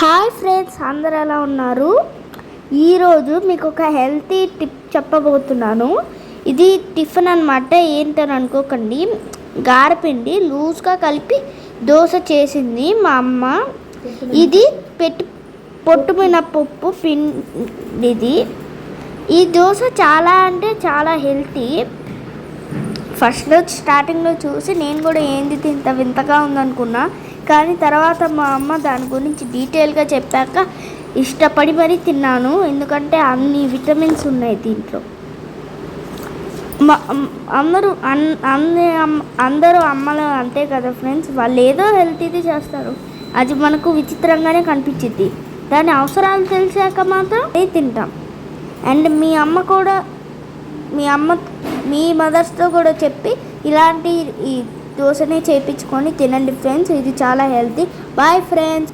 Hi friends అందరు ఎలా ఉన్నారు? ఈరోజు మీకు ఒక హెల్తీ టిప్ చెప్పబోతున్నాను. ఇది టిఫిన్ అనమాట ఏంటని అనుకోకండి. గారపిండి లూజ్గా కలిపి దోశ చేసింది మా అమ్మ. ఇది పెట్టి పొట్టు ఫిన్ పిండిది ఈ దోశ చాలా అంటే చాలా హెల్తీ ఫస్ట్లో స్టార్టింగ్లో చూసి నేను కూడా ఏంది ఇంత వింతగా ఉందనుకున్నా. కానీ తర్వాత మా అమ్మ దాని గురించి డీటెయిల్గా చెప్పాక ఇష్టపడి మరీ తిన్నాను. ఎందుకంటే అన్ని విటమిన్స్ ఉన్నాయి దీంట్లో. మా అందరూ అన్ అన్ని అందరూ అమ్మలు అంతే కదా ఫ్రెండ్స్? వాళ్ళు ఏదో హెల్తీది చేస్తారు. అది మనకు విచిత్రంగానే కనిపించింది దాని అవసరాలు తెలిసాక మాత్రం అది తింటాం. అండ్ మీ అమ్మ కూడా మీ అమ్మ మీ మదర్స్తో కూడా చెప్పి ఇలాంటి ఈ దోశనే చేయించుకొని తినండి ఫ్రెండ్స్. ఇది చాలా హెల్తీ. Bye friends